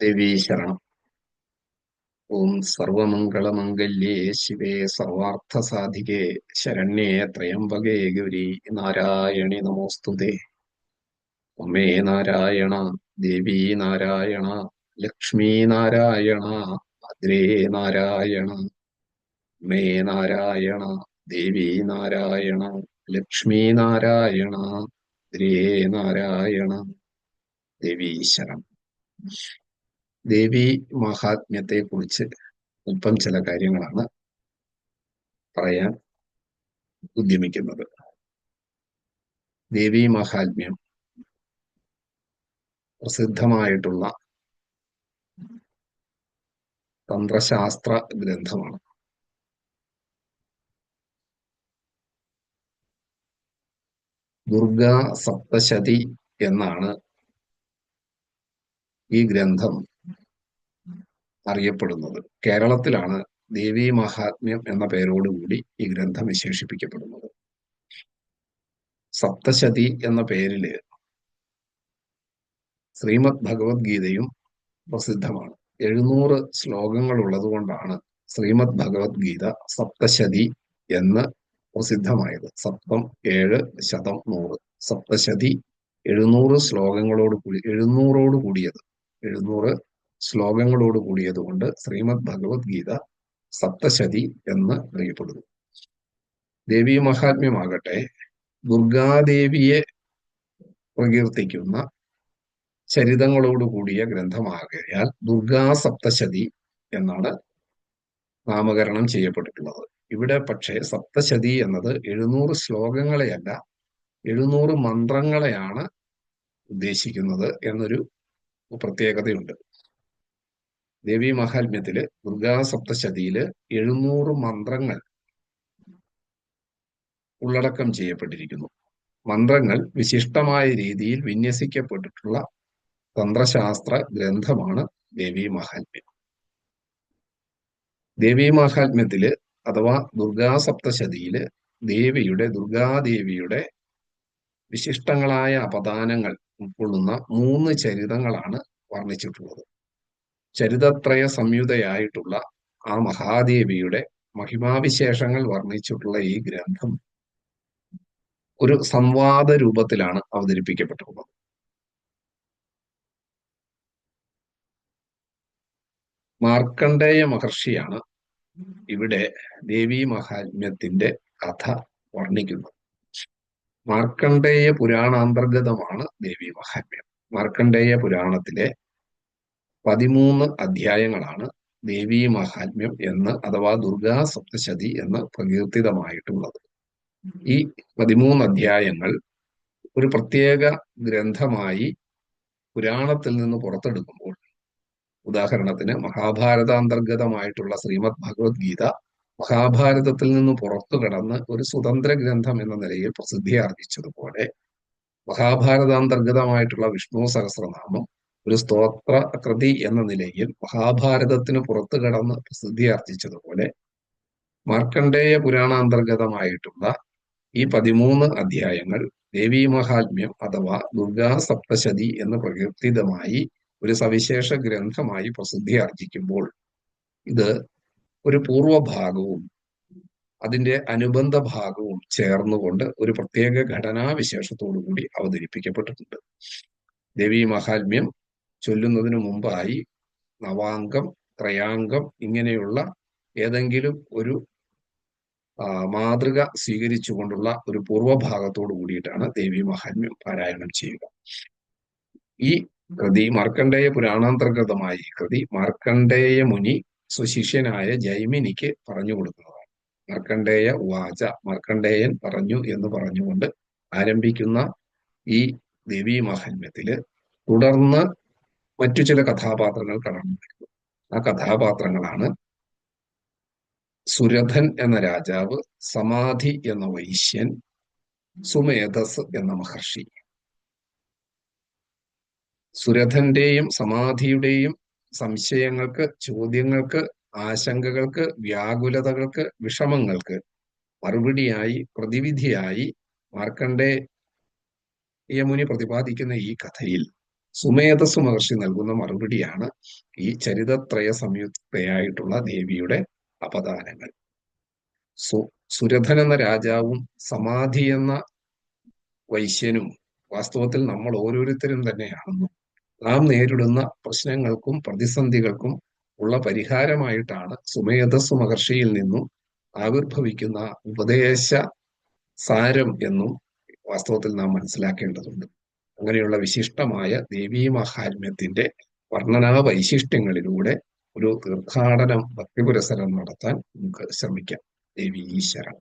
ദേവീ ശരണം ഓം സർവമംഗളമംഗല്യേ ശിവേ സർവാർത്ഥസാധികേ ശരണ്യേ ത്രയംബകേ ഗൗരി നാരായണി നമോസ്തുതേ. ഒമേ നാരായണ ദേവീ നാരായണ ലക്ഷ്മീ നാരായണ ഭദ്രേ നാരായണ. മേ നാരായണ ദേവീ നാരായണ ലക്ഷ്മീ നാരായണ ഭദ്രേ നാരായണ. ദേവീ ശരണം ദേവി മഹാത്മ്യത്തെ കുറിച്ച് അല്പം ചില കാര്യങ്ങളാണ് പറയാൻ ഉദ്യമിക്കുന്നത്. ദേവി മഹാത്മ്യം പ്രസിദ്ധമായിട്ടുള്ള തന്ത്രശാസ്ത്ര ഗ്രന്ഥമാണ്. ദുർഗാ സപ്തശതി എന്നാണ് ഈ ഗ്രന്ഥം അറിയപ്പെടുന്നത്. കേരളത്തിലാണ് ദേവി മഹാത്മ്യം എന്ന പേരോടുകൂടി ഈ ഗ്രന്ഥം വിശേഷിപ്പിക്കപ്പെടുന്നത്. സപ്തശതി എന്ന പേരിൽ ശ്രീമദ് ഭഗവത്ഗീതയും പ്രസിദ്ധമാണ്. എഴുന്നൂറ് ശ്ലോകങ്ങൾ ഉള്ളതുകൊണ്ടാണ് ശ്രീമദ് ഭഗവത്ഗീത സപ്തശതി എന്ന് പ്രസിദ്ധമായത്. സപ്തം ഏഴ് ശതം നൂറ്. സപ്തശതി എഴുന്നൂറ് ശ്ലോകങ്ങളോട് കൂടി എഴുന്നൂറോട് കൂടിയത്. എഴുന്നൂറ് ശ്ലോകങ്ങളോട് കൂടിയതുകൊണ്ട് ശ്രീമദ് ഭഗവത്ഗീത സപ്തശതി എന്ന് അറിയപ്പെടുന്നു. ദേവി മഹാത്മ്യമാകട്ടെ ദുർഗാദേവിയെ പ്രകീർത്തിക്കുന്ന ചരിതങ്ങളോട് കൂടിയ ഗ്രന്ഥമാകയാൽ ദുർഗാ സപ്തശതി എന്നാണ് നാമകരണം ചെയ്യപ്പെട്ടിട്ടുള്ളത്. ഇവിടെ പക്ഷേ സപ്തശതി എന്നത് എഴുന്നൂറ് ശ്ലോകങ്ങളെയല്ല എഴുന്നൂറ് മന്ത്രങ്ങളെയാണ് ഉദ്ദേശിക്കുന്നത് എന്നൊരു പ്രത്യേകതയുണ്ട്. ദേവി മഹാത്മ്യത്തിൽ ദുർഗാ സപ്തശതിയിൽ എഴുന്നൂറ് മന്ത്രങ്ങൾ ഉള്ളടക്കം ചെയ്യപ്പെട്ടിരിക്കുന്നു. മന്ത്രങ്ങൾ വിശിഷ്ടമായ രീതിയിൽ വിന്യസിക്കപ്പെട്ടിട്ടുള്ള തന്ത്രശാസ്ത്ര ഗ്രന്ഥമാണ് ദേവി മഹാത്മ്യം. ദേവി മഹാത്മ്യത്തിൽ അഥവാ ദുർഗാ സപ്തശതിയിൽ ദേവിയുടെ ദുർഗാദേവിയുടെ വിശിഷ്ടങ്ങളായ അപദാനങ്ങൾ ഉൾക്കൊള്ളുന്ന മൂന്ന് ചരിതങ്ങളാണ് വർണിച്ചിട്ടുള്ളത്. ചരിതത്രയ സംയുതയായിട്ടുള്ള ആ മഹാദേവിയുടെ മഹിമാവിശേഷങ്ങൾ വർണിച്ചിട്ടുള്ള ഈ ഗ്രന്ഥം ഒരു സംവാദ രൂപത്തിലാണ് അവതരിപ്പിക്കപ്പെട്ടിട്ടുള്ളത്. മാർക്കണ്ഡേയ മഹർഷിയാണ് ഇവിടെ ദേവി മഹാത്മ്യത്തിന്റെ കഥ വർണിക്കുന്നത്. മാർക്കണ്ഡേയ പുരാണാന്തർഗതമാണ് ദേവി മഹാത്മ്യം. മാർക്കണ്ഡേയ പുരാണത്തിലെ പതിമൂന്ന് അധ്യായങ്ങളാണ് ദേവി മഹാത്മ്യം എന്ന് അഥവാ ദുർഗാ സപ്തശതി എന്ന് പ്രകീർത്തിതമായിട്ടുള്ളത്. ഈ പതിമൂന്ന് അധ്യായങ്ങൾ ഒരു പ്രത്യേക ഗ്രന്ഥമായി പുരാണത്തിൽ നിന്ന് പുറത്തെടുക്കുമ്പോൾ ഉദാഹരണത്തിന് മഹാഭാരതാന്തർഗതമായിട്ടുള്ള ശ്രീമദ് ഭഗവത്ഗീത മഹാഭാരതത്തിൽ നിന്ന് പുറത്തു കടന്ന് ഒരു സ്വതന്ത്ര ഗ്രന്ഥം എന്ന നിലയിൽ പ്രസിദ്ധി ആർജിച്ചതുപോലെ മഹാഭാരതാന്തർഗതമായിട്ടുള്ള വിഷ്ണു സഹസ്രനാമം ഒരു സ്തോത്ര കൃതി എന്ന നിലയിൽ മഹാഭാരതത്തിന് പുറത്തു കടന്ന് പ്രസിദ്ധി ആർജിച്ചതുപോലെ മാർക്കണ്ഡേയ പുരാണാന്തർഗതമായിട്ടുള്ള ഈ പതിമൂന്ന് അധ്യായങ്ങൾ ദേവീ മഹാത്മ്യം അഥവാ ദുർഗാ സപ്തശതി എന്ന് പ്രകീർത്തിതമായി ഒരു സവിശേഷ ഗ്രന്ഥമായി പ്രസിദ്ധി ആർജിക്കുമ്പോൾ ഇത് ഒരു പൂർവഭാഗവും അതിന്റെ അനുബന്ധ ഭാഗവും ചേർന്നുകൊണ്ട് ഒരു പ്രത്യേക ഘടനാവിശേഷത്തോടു കൂടി അവതരിപ്പിക്കപ്പെട്ടിട്ടുണ്ട്. ദേവീ മഹാത്മ്യം ചൊല്ലുന്നതിനു മുമ്പായി നവാംഗം ത്രയാംഗം ഇങ്ങനെയുള്ള ഏതെങ്കിലും ഒരു മാതൃക സ്വീകരിച്ചുകൊണ്ടുള്ള ഒരു പൂർവഭാഗത്തോടു കൂടിയിട്ടാണ് ദേവി മഹാത്മ്യം പാരായണം ചെയ്യുക. ഈ കൃതി മാർക്കണ്ഡേയ പുരാണാന്തർഗതമായ ഈ കൃതി മാർക്കണ്ഡേയ മുനി സ്വശിഷ്യനായ ജൈമിനിക്ക് പറഞ്ഞു കൊടുക്കുന്നതാണ്. മാർക്കണ്ഡേയ വാച മാർക്കണ്ഡേയൻ പറഞ്ഞു എന്ന് പറഞ്ഞുകൊണ്ട് ആരംഭിക്കുന്ന ഈ ദേവി മഹാത്മ്യത്തിൽ തുടർന്ന് മറ്റു ചില കഥാപാത്രങ്ങൾ കടന്നു ആ കഥാപാത്രങ്ങളാണ് സുരഥൻ എന്ന രാജാവ് സമാധി എന്ന വൈശ്യൻ സുമേധസ് എന്ന മഹർഷി. സുരഥന്റെയും സമാധിയുടെയും സംശയങ്ങൾക്ക് ചോദ്യങ്ങൾക്ക് ആശങ്കകൾക്ക് വ്യാകുലതകൾക്ക് വിഷമങ്ങൾക്ക് മറുപടിയായി പ്രതിവിധിയായി മാർക്കണ്ഡേ യമുനി പ്രതിപാദിക്കുന്ന ഈ കഥയിൽ സുമേധസ് മഹർഷി നൽകുന്ന മറുപടിയാണ് ഈ ചരിതത്രയ സംയുക്തയായിട്ടുള്ള ദേവിയുടെ അപദാനങ്ങൾ സു സുരഥൻ എന്ന രാജാവും സമാധി എന്ന വൈശ്യനും വാസ്തവത്തിൽ നമ്മൾ ഓരോരുത്തരും തന്നെയാണെന്നും നാം നേരിടുന്ന പ്രശ്നങ്ങൾക്കും പ്രതിസന്ധികൾക്കും ഉള്ള പരിഹാരമായിട്ടാണ് സുമേധസ് മഹർഷിയിൽ നിന്നും ആവിർഭവിക്കുന്ന ഉപദേശ സാരം എന്നും വാസ്തവത്തിൽ നാം മനസ്സിലാക്കേണ്ടതുണ്ട്. അങ്ങനെയുള്ള വിശിഷ്ടമായ ദേവീ മഹാത്മ്യത്തിന്റെ വർണനാ വൈശിഷ്ട്യങ്ങളിലൂടെ ഒരു തീർത്ഥാടനം ഭക്തിപുരസരം നടത്താൻ നമുക്ക് ശ്രമിക്കാം. ദേവി ഈശ്വരൻ